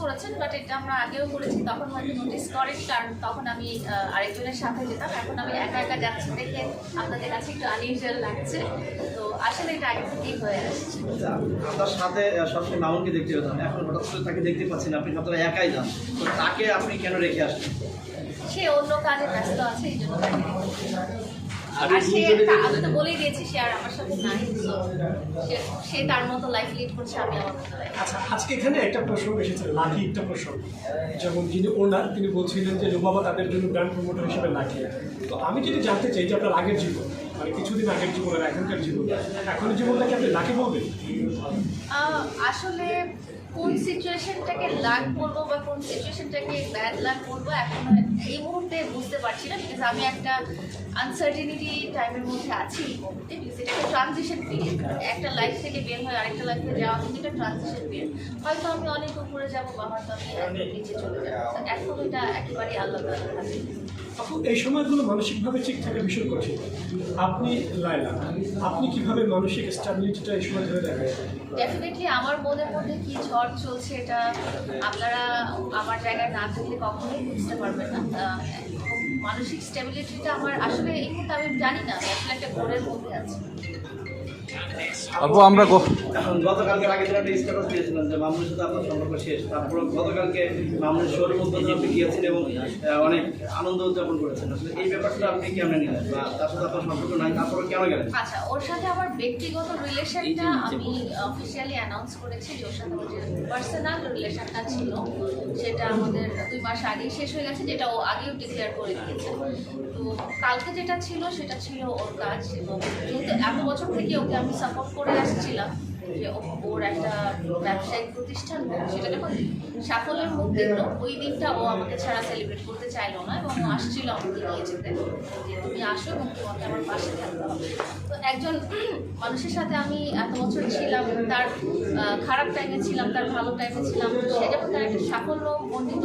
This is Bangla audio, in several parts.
করেছেন বাট এটা আমরা আগেও করেছি তখন হয়তো নোটিস করেনি কারণ তখন আমি আরেকজনের সাথে যেতাম। এখন আমি একা একা যাচ্ছি দেখে আপনাদের কাছে একটু আনইউজুয়াল লাগছে। তো আসলে এটা আগে থেকেই হয়ে আসছে। আচ্ছা, আপনার সাথে আহ, সবসময় মামুনকে দেখতে পেতাম। এখন হঠাৎ করে তাকে দেখতে পাচ্ছেন আপনি সবসময় একাই যান তো তাকে আপনি কেন রেখে আসলেন সে অন্য কাজে ব্যস্ত আছে এই জন্য। আর আর সে আমি তো বলেই দিয়েছি সে আর আমার সাথে নাই সে- সে তার মতো লাইফ লিড করছে আমি আমার মতো আচ্ছা আজকে এখানে একটা প্রসঙ্গ এসেছে লাকি একটা প্রসঙ্গ। যেমন যিনি ওনার তিনি বলছিলেন যে রুবাবা তাদের জন্য ব্র্যান্ড প্রমোটার হিসেবে লাকি। তো আমি যদি জানতে চাই যে আপনার আগের জীবন মানে কিছুদিন আগের জীবন আর এখনকার জীবন এখন জীবনটাকে আপনি লাকি বলবেন? আসলে কোন সিচুয়েশনটাকে লাক বলব বা কোন সিচুয়েশনটাকে ব্যাড লাক বলব এখন এই মুহূর্তে বুঝতে পারছি না বিকজ আমি একটা আনসার্টিনিটি টাইমের মধ্যে আছি এই মুহূর্তে বিকজ এটা একটা ট্রানজিশন পিরিয়ড একটা লাইফ থেকে বের হয়ে আরেকটা লাইফে যাওয়া কিন্তু এটা ট্রানজিশন পিরিয়ড হয়তো আমি অনেক উপরে যাব বা হয়তো আমি নিচে চলে যাব। এখন এটা একেবারেই আল্লাহ তাআলার হাতে এই সময়গুলো মানসিকভাবে ঠিক থাকা ভীষণ কঠিন। আপনি লাইলা আপনি কীভাবে মানসিক স্ট্যাবিলিটিটা এই সময় ধরে রাখেন ডেফিনেটলি আমার মনের মধ্যে কি ঝড় চলছে এটা আপনারা আমার জায়গায় না থাকলে কখনোই বুঝতে পারবেন না। মানসিক স্ট্যাবিলিটিটা আমার আসলে, এই মুহূর্তে আমি জানি না আসলে একটা ঘোরের মধ্যে আছি। আপু আমরা গতকালকে আগে দিন একটা স্ট্যাটাস দিয়েছিলেন যে মামুনের সাথে আপনার সম্পর্ক শেষ তারপর গতকালকে মামুনের শোর মধ্যে আপনি গিয়েছেন এবং অনেক আনন্দ উদযাপন করেছেন। আসলে এই ব্যাপারটা আপনি কেমন নিলেন? বা তার সাথে আপনার সম্পর্ক নাই তারপরে কেন গেলেন? আচ্ছা ওর সাথে আমার ব্যক্তিগত রিলেশনটা আমি অফিসিয়ালি অ্যানাউন্স করেছি যে ওর সাথে পার্সোনাল রিলেশনটা ছিল সেটা আমাদের দুই মাস আগেই শেষ হয়ে গেছে যেটা ও আগেও ডিক্লেয়ার করে দিয়েছে। তো কালকে যেটা ছিল সেটা ছিল ওর কাজ এবং যেহেতু এত বছর থেকে ওকে আমি সাপোর্ট করে আসছিলাম। যে ওর একটা ব্যবসায়িক প্রতিষ্ঠান সেটা যখন সাফল্যের মুখ দেখল ওই দিনটা ও আমাকে ছাড়া সেলিব্রেট করতে চাইলো না এবং ও আসছিল আমাকে নিয়ে যেতে। যে তুমি আসো এবং তোমাকে আমার পাশে থাকতে হবে। তো একজন মানুষের সাথে আমি এত বছর ছিলাম তার খারাপ টাইমে ছিলাম তার ভালো টাইমে ছিলাম সে যখন তার একটা সাফল্য মণ্ডিত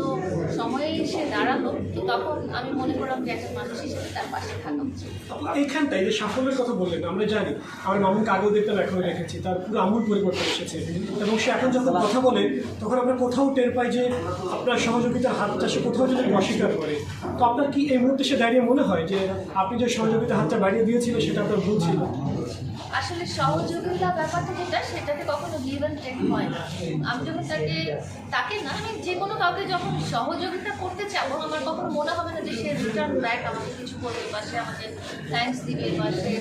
সময়ে এসে দাঁড়াল তো তখন আমি মনে করলাম যে একজন মানুষ হিসেবে তার পাশে থাকা উচিত। আপু, এইখানটায় যে সাফল্যের কথা বললেন আমরা জানি আমার মামুনকে আগেও দেখতাম এখনও রেখেছি তার পুরো আমূল পরিবর্তন এসেছে। এবং সে এখন যখন কথা বলে, তখন আমরা কোথাও টের পাই যে আপনার সহযোগিতার হাতটা সে কোথাও যদি অস্বীকার করে। তো আপনার কি এই মুহূর্তে সে দাঁড়িয়ে মনে হয় যে আপনি যে সহযোগিতার হাতটা বাড়িয়ে দিয়েছিলেন, সেটা আপনার ভুল ছিল? আসলে সহযোগিতা ব্যাপারটা যেটা, সেটাতে কখনো গিভ অ্যান্ড টেক হয় না। আমি যখন তাকে তাকে না, আমি যে কোনো কাউকে যখন সহযোগিতা করতে চাবো, আমার কখনো মনে হবে না যে সে রিটার্ন ব্যাক আমাকে কিছু করবে বা সে আমাকে থ্যাঙ্কস দিবে বা সে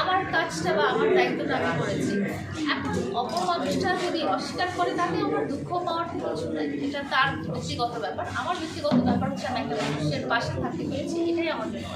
আমার কাজটা বা আমার দায়িত্বটা আমি করেছি। এখন অপর মানুষটা যদি অস্বীকার করে তাকে আমার দুঃখ পাওয়ার থেকে কিছু নাই। এটা তার ব্যক্তিগত ব্যাপার। আমার ব্যক্তিগত ব্যাপার হচ্ছে আমি একটা মানুষের পাশে থাকতে পেরেছি, এটাই আমার জন্য।